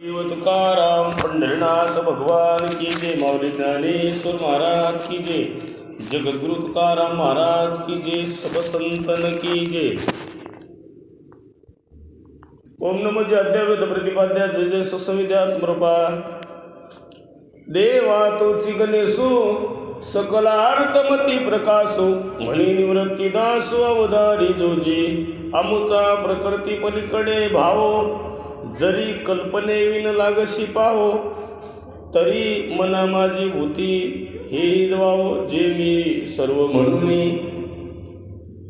देव तुकाराम पंढरनाथ भगवान की जय माऊली ज्ञानेश्वर महाराज की जय जगद्गुरु तुकाराम महाराज की जय सब संतन की जय. ओम नमो अद्यावेद प्रतिपाद्या जय जय ससविद्यात्मरूपा देवा तोची गणेशो सकलार्थमती प्रकाशो म्हणी निवृत्ती दासो अवधारी जोजी अमुचा प्रकृती पलीकडे भावो. जरी कल्पने विन लागशी पाहो तरी मना माझी भूती हे द्वावो जे मी सर्व म्हणून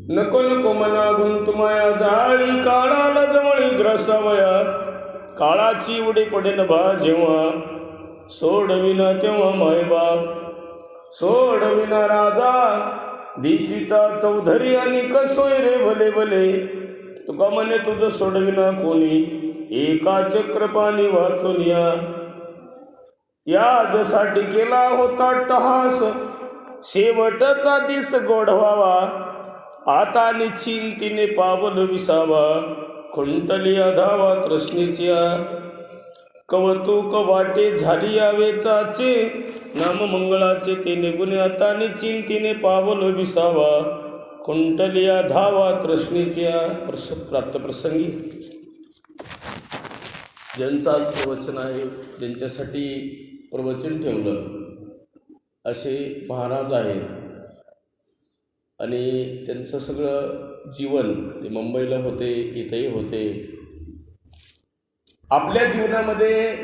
नको नको मना गुंतमाया जाळी काळाला जवळी ग्रसावया. काळाची उडी पडेल बा जेव्हा सोडविना तेव्हा मायबाप सोडविना राजा दिशीचा चौधरी आणि कसोय रे भले भले. तुका म्हणे तुझं सोडविना कोणी? एका चक्रपाणी वाचून या. याजसाठी केला होता टहास. शेवटचा दिस गोड व्हावा. आता निश्चिंतीने पावल विसावा. खुंटली धावा तृष्णीच्या. कवतुक वाटे झाली या वेचाचे. नाममंगळाचे ते निगुण आता निश्चिंतीने पावल विसावा. कुंटलिया धावा तृष्णीच्या प्रस प्राप्त प्रसंगी. ज्यांचं आज प्रवचन आहे ज्यांच्यासाठी प्रवचन ठेवलं असे महाराज आहेत. आणि त्यांचं सगळं जीवन ते मुंबईला होते इथंही होते. आपल्या जीवनामध्ये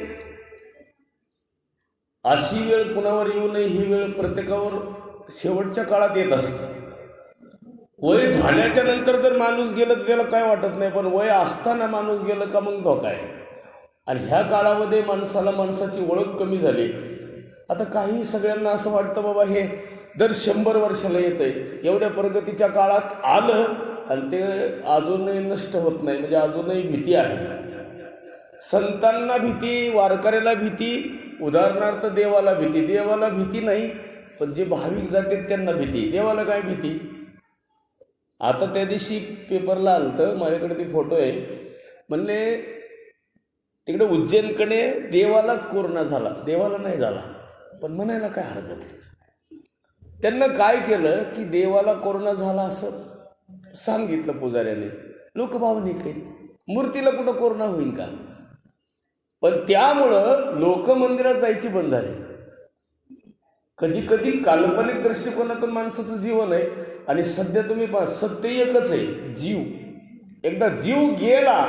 अशी वेळ कुणावर येऊ नये ही वेळ प्रत्येकावर शेवटच्या काळात येत असते. वय झाल्याच्यानंतर जर माणूस गेलं तर त्याला काय वाटत नाही पण वय असताना माणूस गेलं का मग धोका आहे. आणि ह्या काळामध्ये माणसाला माणसाची ओळख कमी झाली. आता काही सगळ्यांना असं वाटतं बाबा हे दर शंभर वर्षाला येतं आहे एवढ्या प्रगतीच्या काळात आलं आणि ते अजूनही नष्ट होत नाही म्हणजे अजूनही भीती आहे. संतांना भीती वारकऱ्याला भीती उदाहरणार्थ देवाला भीती. देवाला भीती नाही पण जे भाविक जातात त्यांना भीती. देवाला काय भीती? आता त्या दिवशी पेपरला आलं तर माझ्याकडे ते फोटो आहे. म्हणले तिकडे उज्जैनकडे देवालाच कोरोना झाला देवाला नाही झाला. पण म्हणायला काय हरकत आहे? त्यांना काय केलं की देवाला कोरोना झाला असं सांगितलं पुजाऱ्याने. लोक भावनिक आहेत. मूर्तीला कुठं कोरोना होईल का? पण त्यामुळं लोक मंदिरात जायची बंद झाली. कधी कधी काल्पनिक दृष्टिकोनातून माणसाचं जीवन आहे आणि सध्या तुम्ही पहा सत्य एकच आहे जीव. एकदा जीव गेला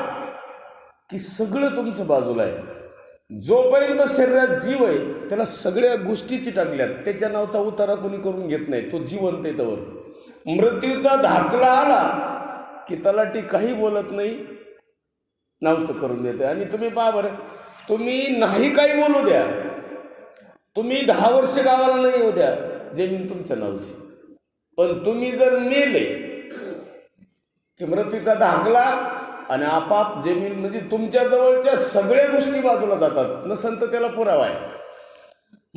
की सगळं तुमचं बाजूला आहे. जोपर्यंत शरीरात जीव आहे त्याला सगळ्या गोष्टीची टाकल्यात. त्याच्या नावचा उतारा कोणी करून घेत नाही. तो जिवंत आहे त्यावर मृत्यूचा धाकला आला की तलाटी काही बोलत नाही नावचं करून देते. आणि तुम्ही पहा बरं तुम्ही नाही काही बोलू द्या. तुम्ही दहा वर्ष गावाला नाही येऊ द्या जमीन तुमच्या नावची पण तुम्ही जर मेले की मृत्यूचा दाखला आणि आपाप जमीन म्हणजे तुमच्या जवळच्या सगळ्या गोष्टी बाजूला जातात नसन तर त्याला पुरावा आहे.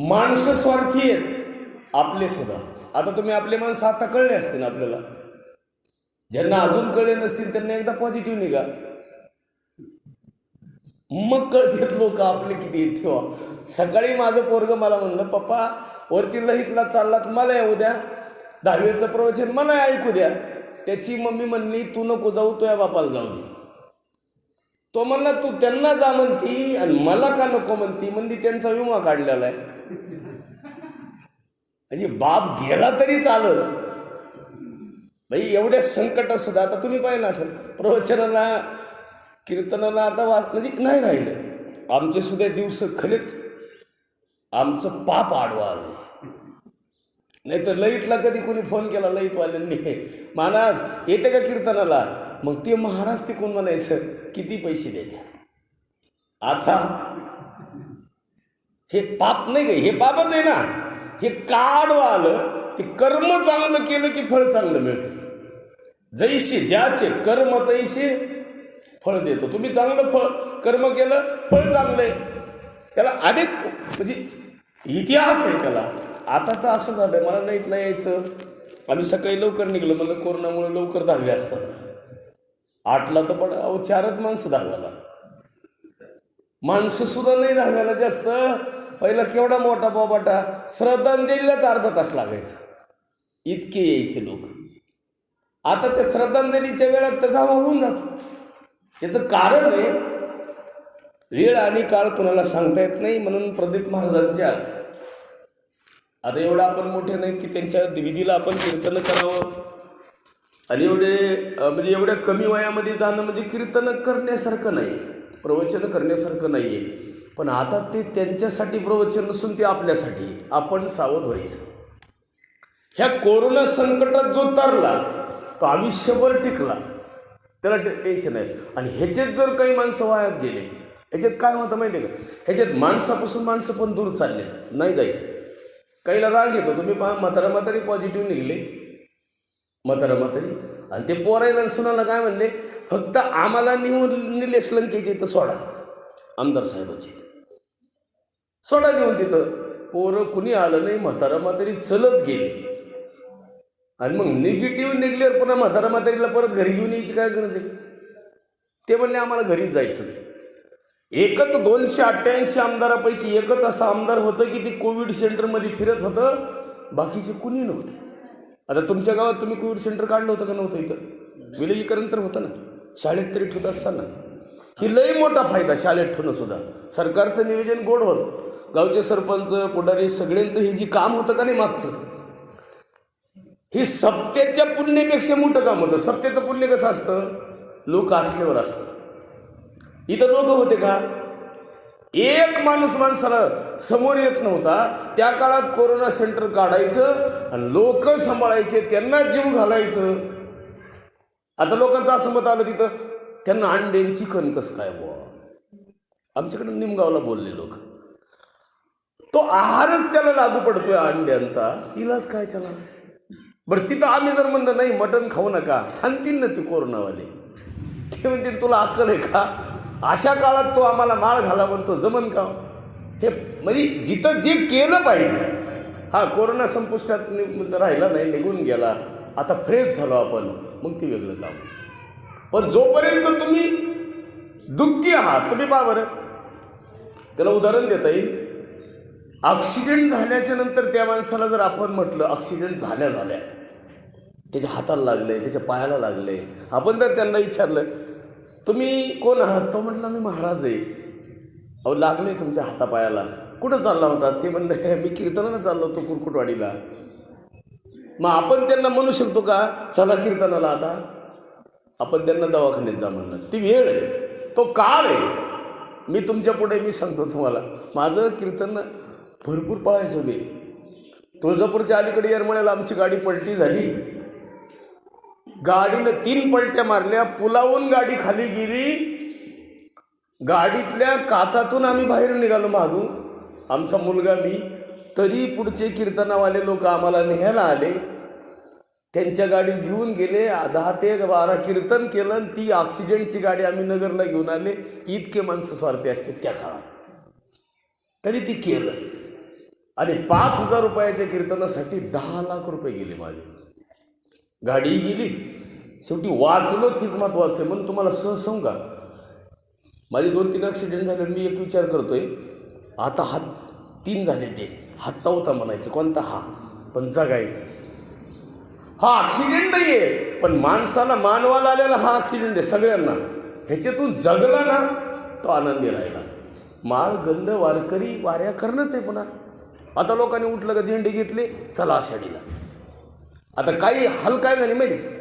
माणसं स्वार्थी आहेत आपले सुद्धा. आता तुम्ही आपले माणसं आता कळले असतील आपल्याला. ज्यांना अजून कळले नसतील त्यांना एकदा पॉझिटिव्ह निघा. मग कळतेत लोक आपले किती आहेत तेव्हा हो. सकाळी माझं पोरग मला म्हणलं पप्पा वरती लहितला चाललात मला येऊ द्या. दहावीचं प्रवचन मला ऐकू द्या. त्याची मम्मी म्हणली तू नको जाऊ तो या बापाला जाऊ दे. तो म्हणला तू त्यांना जा म्हणती आणि मला का नको म्हणती? म्हणती त्यांचा विमा काढलेला आहे. म्हणजे बाप गेला तरी चालत भाई एवढ्या संकट सुद्धा आता तुम्ही पाहिलं असेल प्रवचनाला कीर्तनाला आता वाच म्हणजे नाही राहिलं. आमचे सुद्धा दिवस खरेच आमचं पाप आडवा आलं नाही तर लईतला कधी कोणी फोन केला लईतवाल्यांनी महाराज येते का कीर्तनाला? मग ते महाराज तिकून म्हणायचं किती पैसे देत्या? आता हे पाप नाही का हे पापच आहे ना. हे काढवा आलं ते कर्म चांगलं केलं की फळ चांगलं मिळतं. जैसे ज्याचे कर्म तैसे फळ देतो. तुम्ही चांगलं फळ कर्म केलं फळ चांगलं आहे. त्याला अनेक म्हणजे इतिहास आहे त्याला. आता तर असं झालं मला नाहीतलं यायचं. आम्ही सकाळी लवकर निघलो म्हणलं कोरोनामुळे लवकर दहावी असतात. आठला तर पण अहो चारच माणसं दहाव्याला माणसं सुद्धा नाही दहाव्याला जास्त. पहिला केवढा मोठा बाबाटा श्रद्धांजलीलाच अर्धा तास लागायचं. इतके यायचे लोक. आता त्या श्रद्धांजलीच्या वेळात तर धावा होऊन जातो. याचं कारण आहे वेळ आणि काळ कोणाला सांगता येत नाही म्हणून प्रदीप महाराजांच्या आता एवढं आपण मोठे नाहीत की त्यांच्या विधीला आपण कीर्तन करावं. आणि एवढे म्हणजे एवढ्या कमी वयामध्ये जाणं म्हणजे कीर्तन करण्यासारखं नाही प्रवचन करण्यासारखं नाही आहे पण आता ते त्यांच्यासाठी प्रवचन नसून ते आपल्यासाठी आपण सावध व्हायचं. ह्या कोरोना संकटात जो तरला तो आयुष्यभर टिकला. त्याला टे- टेन्शन आहे. आणि ह्याच्यात जर काही माणसं वायात गेले ह्याच्यात काय होतं माहिती आहे का? ह्याच्यात माणसापासून माणसं पण दूर चालले नाही जायचं. काहीला राग येतो तुम्ही पहा म्हातारा म्हातारी पॉझिटिव्ह निघले. म्हातारा म्हातारी आणि ते पोरायला सुनाला काय म्हणले? फक्त आम्हाला नेऊन निलेश लंकेचे इथं सोडा. आमदार साहेबाचे सोडा नेऊन तिथं. पोरं कुणी आलं नाही म्हातारा म्हातारी चलत गेली. आणि मग निगेटिव्ह निघल्यावर पुन्हा म्हातारा म्हातारीला परत घरी घेऊन यायची काय गरज आहे? ते म्हणले आम्हाला घरीच जायचं नाही. एकच दोनशे अठ्ठ्याऐंशी आमदारापैकी एकच असं आमदार होतं की ते कोविड सेंटरमध्ये फिरत होतं बाकीचे कुणी नव्हते. आता तुमच्या गावात तुम्ही कोविड सेंटर काढलं होतं का नव्हतं इथं? विलगीकरण तर होतं ना. शाळेत तरी ठेवत असताना. ही लई मोठा फायदा शाळेत ठेवणं सुद्धा. सरकारचं निवेदन गोड होतं. गावचे सरपंच पुढारी सगळ्यांचं हे जी काम होतं का नाही मागचं? हे सप्त्याच्या पुण्यापेक्षा मोठं काम होतं. सप्त्याचं पुण्य कसं असतं? लोक असल्यावर असतं. इथं लोक होते का? एक माणूस माणसाला समोर येत नव्हता. त्या काळात कोरोना सेंटर काढायचं आणि लोक सांभाळायचे त्यांना जीव घालायचं. आता लोकांचं असं मत आलं तिथं त्यांना अंडेन चिकन कसं काय बुवा? आमच्याकडे निमगावला बोलले लोक. तो आहारच त्याला लागू पडतोय अंड्यांचा. इलाज काय त्याला? बरं तिथं आम्ही जर म्हणलं नाही मटण खाऊ नका. खानतील ना ती कोरोनावाले. ते म्हणतील तुला अक्कल आहे का? अशा काळात तो आम्हाला माळ घाला म्हणतो जमन का? हे म्हणजे जिथं जे केलं पाहिजे. हा कोरोना संपुष्टात नि- राहिला नाही निघून गेला. आता फ्रेश झालो आपण. मग ते वेगळं काम. पण जोपर्यंत तुम्ही दुःखी आहात तुम्ही पहा बरं. त्याला उदाहरण देता येईल. ॲक्सिडेंट झाल्याच्यानंतर त्या माणसाला जर आपण म्हटलं ॲक्सिडेंट झाल्या झाल्या त्याच्या हाताला लागले त्याच्या पायाला लागले. आपण जर त्यांना विचारलं तुम्ही कोण आहात? तो म्हटलं मी महाराज आहे. अहो लागले तुमच्या हातापायाला. कुठं चालला होता? ते म्हणलं मी कीर्तनानं चाललो होतो कुरकुटवाडीला. मग आपण त्यांना म्हणू शकतो का? चला कीर्तनाला आता. आपण त्यांना दवाखान्यात जा म्हणणार ती वेळ आहे. तो काळ आहे. मी तुमच्यापुढे मी सांगतो तुम्हाला. माझं कीर्तन भरपूर पळायचं मी. तुळजापूरच्या अलीकडे येरमळ्याला आमची गाडी पलटी झाली. गाडीनं तीन पलट्या मारल्या पुलावून गाडी खाली गेली. गाडीतल्या काचातून आम्ही बाहेर निघालो मागून. आमचा मुलगा मी. तरी पुढचे कीर्तनावाले लोक आम्हाला न्यायला आले. त्यांच्या गाडीत घेऊन गेले दहा ते बारा कीर्तन केलं आणि ती ऑक्सिडेंटची गाडी आम्ही नगरला घेऊन आले. इतके माणसं स्वार्थी असते त्या काळात. तरी ती केलं. आणि पाच हजार रुपयाच्या कीर्तनासाठी दहा लाख रुपये गेले माझे. गाडी गेली. शेवटी वाचलो तीच महत्वाचं आहे. म्हणून तुम्हाला सहज सांगू का? माझे दोन तीन ॲक्सिडेंट झाले मी एक विचार करतोय. आता हात तीन झाले ते. हा चौथा म्हणायचं. कोणता? हा. पण जगायचं. हा ॲक्सिडेंट नाही आहे पण माणसाला मानवाला आलेला हा ॲक्सिडेंट आहे सगळ्यांना. ह्याच्यातून जगला ना तो आनंदी राहिला. माळ गंध वारकरी वाऱ्या करणंच आहे पुन्हा. आता लोकांनी उठलं का झेंडे घेतले चला आषाढीला. आता काही हाल काय झाली माहिती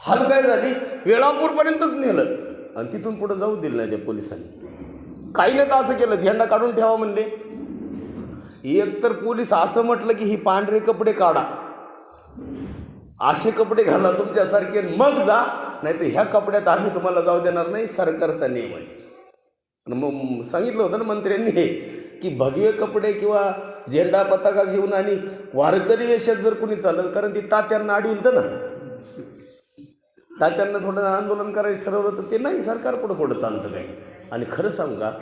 हाल काय झाली वेळापूरपर्यंतच नेलं. आणि तिथून पुढं जाऊ दिलं नाही त्या पोलिसांनी. काही नाही तर असं केलं झेंडा काढून ठेवा म्हणले. एकतर पोलीस असं म्हटलं की ही पांढरे कपडे काढा. असे कपडे घाला तुमच्यासारखे मग जा. नाही तर ह्या कपड्यात आम्ही तुम्हाला जाऊ देणार नाही सरकारचा नियम आहे. आणि मग सांगितलं होतं ना मंत्र्यांनी की भगवे कपडे किंवा झेंडा पताका घेऊन आणि वारकरी वेशात जर कुणी चाललं कारण ती तात्यांना अडविल तर ना. तात्यांना थोडं आंदोलन करायचं ठरवलं तर ते नाही सरकार पुढं पुढं चालतं काय आणि खरं सांग का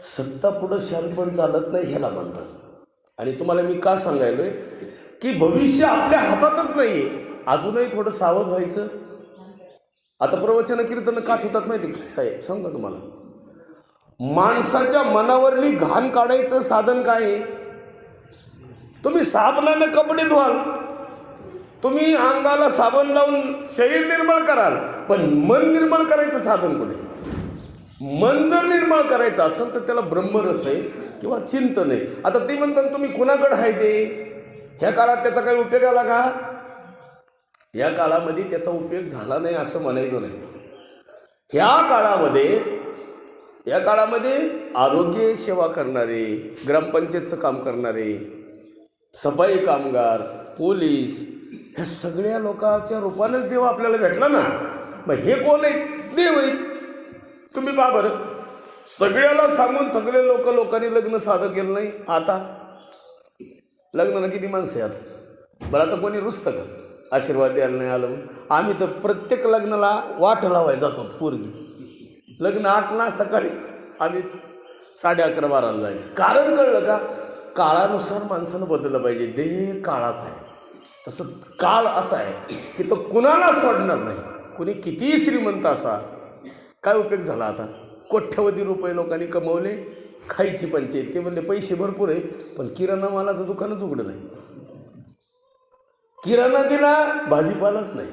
सत्ता पुढं शानपण चालत नाही ह्याला म्हणतात. आणि तुम्हाला मी का सांगायलोय की भविष्य आपल्या हातातच नाही आहे अजूनही थोडं सावध व्हायचं. आता प्रवचन कीर्तन का होतात माहिती साहेब सांगू का तुम्हाला? माणसाच्या मनावरली घाण काढायचं साधन काय आहे? तुम्ही साबणानं कपडे धुवाल तुम्ही अंगाला साबण लावून शरीर निर्मळ कराल पण मन निर्मळ करायचं साधन कुठे? मन जर निर्मळ करायचं असेल तर त्याला ब्रह्मरस आहे किंवा चिंतन आहे. आता ते म्हणतात तुम्ही कुणाकडे आहे ते? ह्या काळात त्याचा काही उपयोग आला का? या काळामध्ये त्याचा उपयोग झाला नाही असं म्हणायचं नाही. ह्या काळामध्ये या काळामध्ये आरोग्य सेवा करणारे ग्रामपंचायतचं काम करणारे सफाई कामगार पोलीस ह्या सगळ्या लोकांच्या रूपानेच देव आपल्याला भेटला ना? मग हे कोण आहेत? देव आहेत. तुम्ही पहा बरं. सगळ्याला सांगून थकले लोक लोकांनी लग्न साधं केलं नाही. आता? लग्नाला किती माणसं आहे आता बरं आता कोणी रुसतं का? आशीर्वाद द्यायला नाही आलं आम्ही तर प्रत्येक लग्नाला वाट लावायला जातो पोरगी. लग्न आठला सकाळी आम्ही साडे अकरा बाराला जायचं. कारण कळलं का? काळानुसार माणसानं बदललं पाहिजे. देह काळाच आहे. तसं काळ असा आहे की तो कुणाला सोडणार नाही? कुणी कितीही श्रीमंत असा काय उपयोग झाला आता? कोट्यवधी रुपये लोकांनी कमवले खायची पंचायत. ते म्हणले पैसे भरपूर आहे पण किराणा मालाचं दुकानच उघडं नाही. किराणा दिला भाजीपालाच नाही.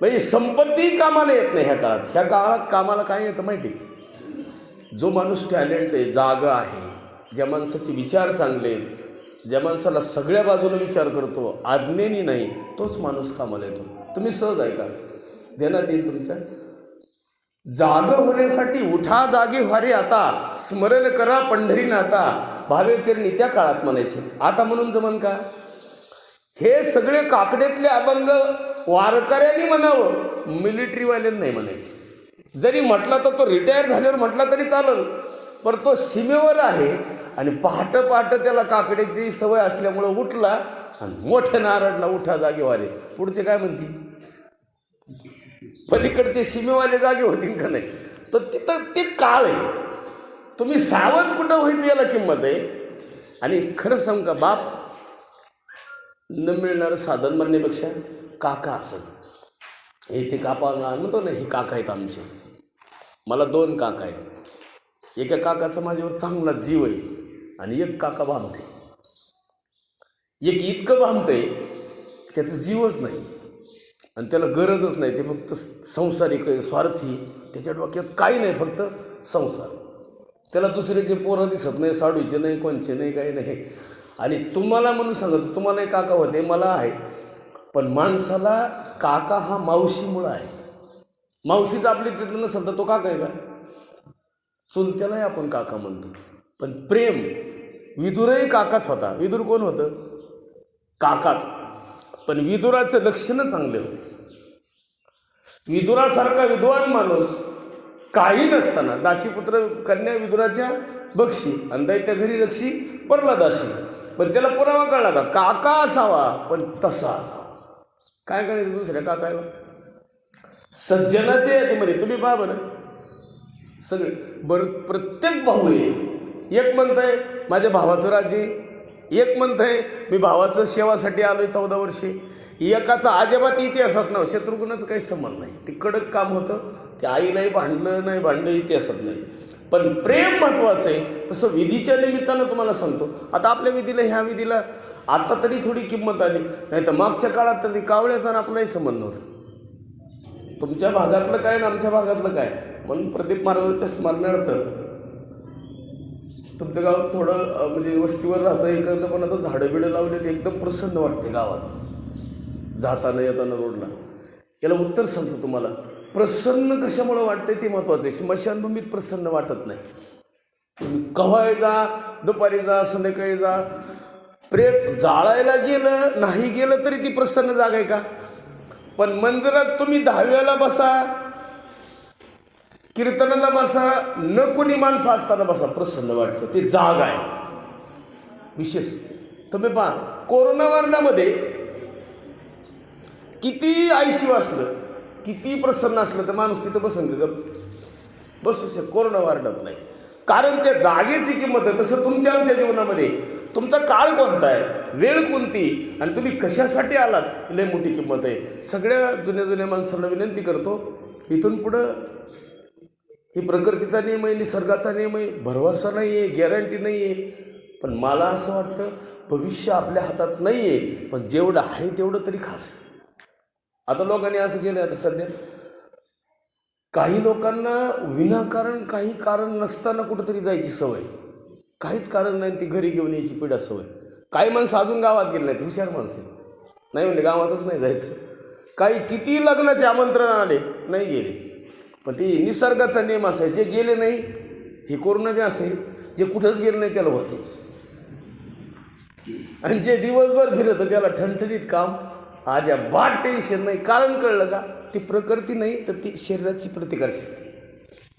म्हणजे संपत्ती कामाला येत नाही ह्या काळात. ह्या काळात कामाला काय येतं माहिती आहे? जो माणूस टॅलेंट आहे जागा आहे ज्या माणसाचे विचार चांगले आहेत ज्या माणसाला सगळ्या बाजूने विचार करतो आज्ञेनी नाही तोच माणूस कामाला येतो. तुम्ही सहज ऐका. ध्यानात येईल तुमच्या. जाग होण्यासाठी उठा जागे व्हारे आता स्मरण करा पंढरी नाता भावे चरणी त्या काळात म्हणायचे. आता म्हणून जमन का? हे सगळे काकडेतले अभंग वारकऱ्यांनी म्हणावं. मिलिटरीवाल्यांनी नाही म्हणायचे. जरी म्हटला तर तो रिटायर झाल्यावर म्हटला तरी चालेल. पण तो सीमेवर आहे आणि पहाट पहाट त्याला काकड्याची सवय असल्यामुळं उठला आणि मोठ्या नारडला उठा जागेवाले. पुढचे काय म्हणतील? पलीकडचे सीमेवाले जागे होतील का नाही? तर तिथं ते काळ आहे. तुम्ही सावध कुठं व्हायचं याला किंमत आहे? आणि खरं सांग का बाप न मिळणारं साधन म्हणण्यापेक्षा काका असं हे ते कापा म्हणतो ना हे काका आहेत आमचे. मला दोन काका आहेत. एका काकाचा माझ्यावर चांगला जीव आहे आणि एक काका भांबते एक इतकं भांबते त्याचं जीवच नाही. आणि त्याला गरजच नाही ते फक्त संसारिक आहे स्वार्थी त्याच्या डोक्यात काही नाही फक्त संसार. त्याला दुसऱ्याचे पोरं दिसत नाही साडूचे नाही कोणचे नाही काही नाही. आणि तुम्हाला म्हणून सांगतो तुम्हाला एक काका होते मला आहे. पण माणसाला काका हा मावशीमुळं आहे. मावशीचा आपली तिथं नसेल तर तो काका आहे का? चुलत्यालाही आपण काका म्हणतो. पण प्रेम विदुरही काकाच होता. विदुर कोण होतं? काकाच. पण विदुराचं लक्षणं चांगले होते. विदुरासारखा विद्वान माणूस काही नसताना दासीपुत्र कन्या विदुराच्या बक्षी आणि दैत्या घरी रक्षी परला दासी. पण त्याला पुरावा कळला का? काका असावा पण तसा असावा. काय करायचं दुसऱ्या काकाला? सज्जनाच्या यादीमध्ये तुम्ही पहा बरं. सगळे. बरं प्रत्येक भाऊ आहे. एक म्हणतंय माझ्या भावाचं राज्य एक म्हणतंय मी भावाचं सेवासाठी आलो आहे चौदा वर्षे. एकाचा अजिबात इतिहासात नाव शत्रुघ्नाचं काही संबंध नाही. ते कडक काम होतं. ते आईलाही भांडलं नाही भांडलं इतिहासात नाही. पण प्रेम महत्त्वाचं आहे. तसं विधीच्या निमित्तानं तुम्हाला सांगतो. आता आपल्या विधीला ह्या विधीला आता तरी थोडी किंमत आली. नाही तर मागच्या काळात तरी कावळ्याचा आणि आपलाही संबंध होता. तुमच्या भागातलं काय आणि आमच्या भागातलं काय? म्हणून प्रदीप महाराजांच्या स्मरणार्थ तुमचं गाव थोडं म्हणजे वस्तीवर राहतं एकत्र पण आता झाडं बिडं लावले ते एकदम प्रसन्न वाटते गावात. जाताना येताना रोडला. याला उत्तर सांगतो तुम्हाला. प्रसन्न कशामुळं वाटतंय ते महत्त्वाचं आहे. स्मशानभूमीत प्रसन्न वाटत नाही. तुम्ही कव्हाय जा दुपारी जा संध्याकाळी जा. प्रेत जाळायला गेलं नाही गेलं तरी ती प्रसन्न जागा आहे का? पण मंदिरात तुम्ही दहाव्याला बसा कीर्तनाला बसा न कोणी माणसं असताना बसा प्रसन्न वाटतं. ते जाग आहे. विशेष. तुम्ही पहा कोरोना वार्डामध्ये किती आयसी वाचलं किती प्रसन्न असलं तर माणूस तिथं बसन का गप? बसू शक कोरोना वार्डात नाही. कारण त्या जागेची किंमत आहे तसं तुमच्या आमच्या जीवनामध्ये. तुमचा काळ कोणता आहे? वेळ कोणती? आणि तुम्ही कशासाठी आलात? लय मोठी किंमत आहे. सगळ्या जुन्या जुन्या माणसांना विनंती करतो इथून पुढं ही प्रकृतीचा नियम आहे निसर्गाचा नियम आहे भरवसा नाही आहे गॅरंटी नाही आहे. पण मला असं वाटतं भविष्य आपल्या हातात नाही आहे पण जेवढं आहे तेवढं तरी खास आहे. आता लोकांनी असं केलं आता सध्या. काही लोकांना विनाकारण काही कारण नसताना कुठंतरी जायची सवय. काहीच कारण नाही ती घरी घेऊन यायची पिढा सवय काही माणसं अजून गावात गेले नाहीत हुशार माणसं. नाही म्हणजे गावातच नाही जायचं. काही किती लग्नाचे आमंत्रण आले नाही गेले. पण ते निसर्गाचा नियम असा आहे जे गेले नाही हे कोरोना बी असेल जे कुठंच गेले नाही त्याला होते. आणि जे दिवसभर फिरतं त्याला ठणठणीत काम. आज बाद टेन्शन नाही. कारण कळलं का? ती प्रकृती नाही तर ती शरीराची प्रतिकारशक्ती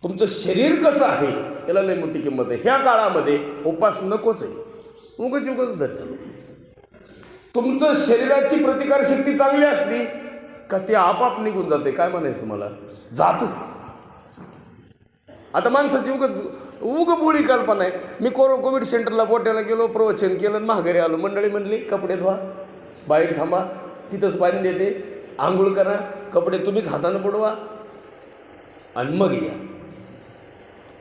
तुमचं शरीर कसं आहे याला लई मोठी किंमत आहे. ह्या काळामध्ये उपास नकोच आहे. उगच उगच धरतो तुमचं शरीराची प्रतिकारशक्ती चांगली असली का ते आपाप निघून जाते? काय म्हणायचं तुम्हाला? जातच ते. आता माणसाची उगच उग बुळी कल्पना आहे. मी कोरो कोविड सेंटरला बोट्याला गेलो प्रवचन केलं आणि माघारी आलो. मंडळी म्हणली कपडे धुवा बाहेर थांबा तिथंच पाणी देते. आंघोळ करा कपडे तुम्हीच हातानं बुडवा आणि मग या.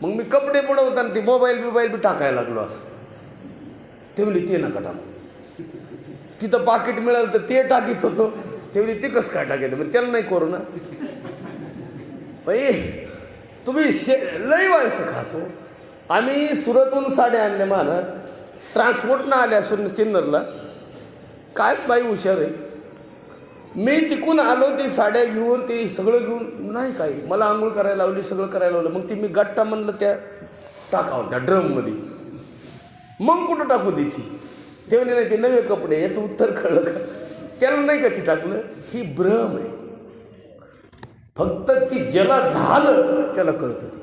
मग मी कपडे बुडवताना ते मोबाईल बिबाईल बी टाकायला लागलो असं. ते म्हणजे ते नका टाकू. तिथं पाकिट मिळालं तर ते टाकीत होतो. तेवढी ते कसं काय टाकायचं मग त्याला नाही करू ना बाई तुम्ही शे लई व्हायचं खास हो. आम्ही सुरतहून साड्या आणल्या महाराज. ट्रान्सपोर्टनं आल्या सुन सिन्नरला. काय बाई हुशार आहे. मी तिकून आलो ते साड्या घेऊन ते सगळं घेऊन नाही काही. मला आंघोळ करायला लावली सगळं करायला लावलं. मग ती मी गट्टा म्हणलं त्या टाकावं त्या ड्रममध्ये. मग कुठं टाकू देती ते? म्हणे नाही ते नवे कपडे याचं उत्तर कळलं का? त्याला नाही कशी टाकलं? ही भ्रम आहे. फक्त ती ज्याला झालं त्याला कळतं ती.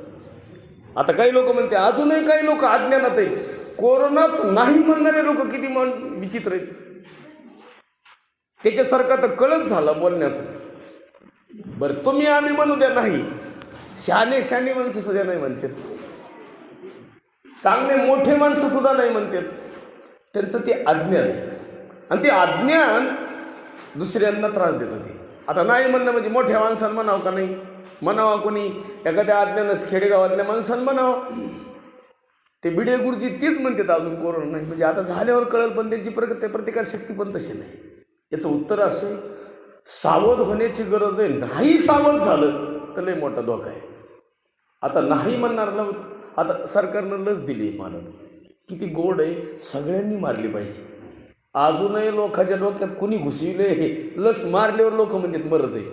आता काही लोक म्हणते अजूनही काही लोक अज्ञानात आहे कोरोनाच नाही म्हणणारे लोक किती मन विचित्र आहेत. त्याच्यासारखं तर कळत झालं बोलण्याचं. बरं तुम्ही आम्ही म्हणू द्या नाही. शहाणे शहाणे माणसं सुद्धा नाही म्हणतात. चांगले मोठे माणसं सुद्धा नाही म्हणतात. त्यांचं ते अज्ञान आहे. आणि ते अज्ञान दुसऱ्यांना त्रास देतं ते. आता नाही म्हणणं म्हणजे मोठ्या माणसानं म्हणावं का नाही? म्हणावा कोणी? एखाद्या अज्ञानच खेडेगावातल्या माणसानं म्हणावं. ते बिडे गुरुजी तीच म्हणतात अजून कोरोना नाही. म्हणजे आता झाल्यावर कळेल पण त्यांची प्रगती प्रतिकार शक्ती पण तशी नाही. याचं उत्तर असं सावध होण्याची गरज आहे. नाही सावध झालं तर लय मोठा धोका आहे. आता नाही म्हणणारला आता सरकारनं लस दिली मला किती गोड आहे सगळ्यांनी मारली पाहिजे. अजूनही लोकांच्या डोक्यात कुणी घुसविले लस मारल्यावर लोक म्हणतात मरत आहे.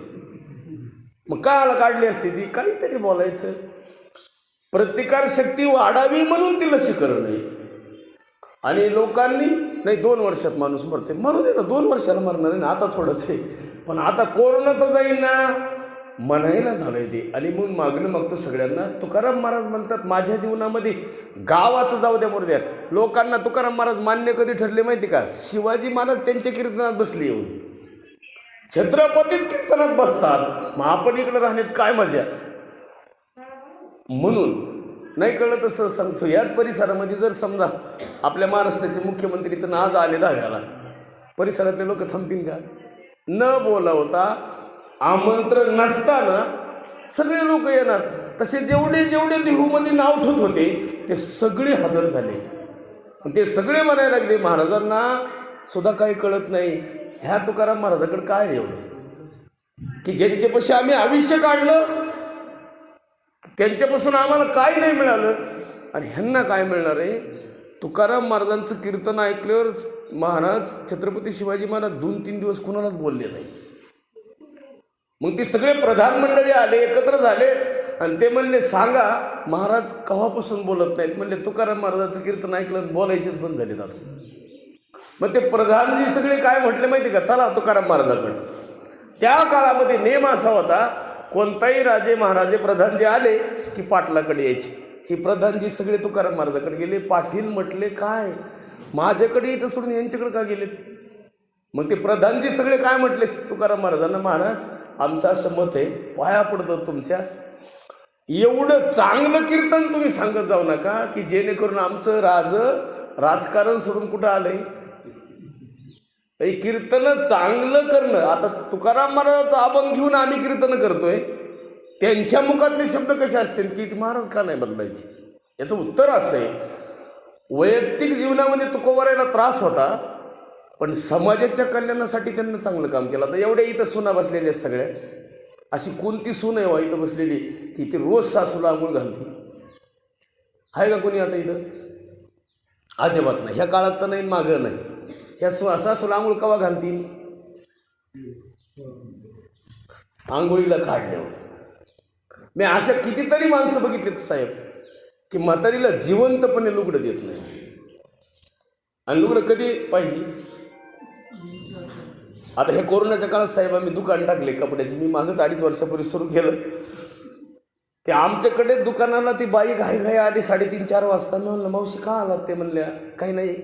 मग कायला काढली असते ती काहीतरी बोलायचं. प्रतिकार शक्ती वाढावी म्हणून ती लसीकरण आहे. आणि लोकांनी नाही दोन वर्षात माणूस मरते. मरू दे ना दोन वर्षाला मरणार आहे ना आता थोडंच आहे. पण आता कोरोना तर जाईल ना म्हणायला झालंय ते. आणि मग मागणं मागतो सगळ्यांना तुकाराम महाराज म्हणतात माझ्या जीवनामध्ये गावाचं जाऊ द्या मरू द्या लोकांना तुकाराम महाराज मान्य कधी ठरले माहिती का? शिवाजी महाराज त्यांच्या कीर्तनात बसले येऊन. छत्रपतीच कीर्तनात बसतात. मग आपण इकडे राहण्यात काय मजा? म्हणून नाही कळलं तसं सांगतो. याच परिसरामध्ये जर समजा आपल्या महाराष्ट्राचे मुख्यमंत्री तर आज आले दहाव्याला परिसरातले लोक थांबतील का? न बोलावता आमंत्रण नसताना सगळे लोक येणार. तसे जेवढे जेवढे देहूमध्ये नाव ठेवत होते ते सगळे हजर झाले. ते सगळे म्हणायला लागले महाराजांना सुद्धा काही कळत नाही. ह्या तुकाराम महाराजाकडे काय एवढं? की ज्यांच्यापाशी आम्ही आयुष्य काढलं त्यांच्यापासून आम्हाला काय नाही मिळालं? आणि ह्यांना काय मिळणार आहे? तुकाराम महाराजांचं कीर्तन ऐकल्यावर महाराज छत्रपती शिवाजी महाराज दोन तीन दिवस कुणालाच बोलले नाही. मग ते सगळे प्रधान मंडळी आले एकत्र झाले आणि ते म्हणले सांगा महाराज कव्हापासून बोलत नाहीत? म्हणले तुकाराम महाराजांचं कीर्तन ऐकलं बोलायचेच बंद झाले आता. मग ते प्रधानजी सगळे काय म्हटले माहिती का? चला तुकाराम महाराजाकडं. त्या काळामध्ये नेम असा होता कोणताही राजे महाराजे प्रधान जे आले की पाटलाकडे यायचे. हे प्रधानजी सगळे तुकाराम महाराजाकडे गेले. पाटील म्हटले काय? माझ्याकडे इथं सोडून यांच्याकडे का गेलेत? मग ते प्रधानजी सगळे काय म्हटले? तुकाराम महाराजांना महाराज आमचं असं मत आहे पाया पडतो तुमच्या. एवढं चांगलं कीर्तन तुम्ही सांगत जाऊ नका की जेणेकरून आमचं राज राजकारण सोडून कुठं आलं आहे कीर्तन चांगलं करणं. आता तुकाराम महाराजाचा अभंग घेऊन आम्ही कीर्तन करतोय. त्यांच्या मुखातले शब्द कसे असतील की ती महाराज का नाही बदलायचे? याचं उत्तर असं आहे वैयक्तिक जीवनामध्ये तुकोबारायला त्रास होता पण समाजाच्या कल्याणासाठी त्यांनी चांगलं काम केलं. तर एवढ्या इथं सुना बसलेल्या आहेत सगळ्या. अशी कोणती सून आहे वा इथं बसलेली की ती रोज सासूला आंघोळ घालते? आहे का कोणी आता इथं? अजिबात नाही. ह्या काळात तर नाही मागं नाही. ह्या सु सासूला आंघोळ कवा घालतील? आंघोळीला काढल्यावर. मी अशा कितीतरी माणसं बघितलीत साहेब की म्हातारीला जिवंतपणे लुगडं देत नाही आणि लुगडं कधी पाहिजे? आता हे कोरोनाच्या काळात साहेब आम्ही दुकान टाकले कपड्याचे. मी मागच अडीच वर्षापूर्वी सुरू केलं. ते आमच्याकडे दुकानाला ती बाई घाई घाई आली साडेतीन चार वाजता. मी म्हणलं मावशी का आलात? ते म्हणल्या काही नाही.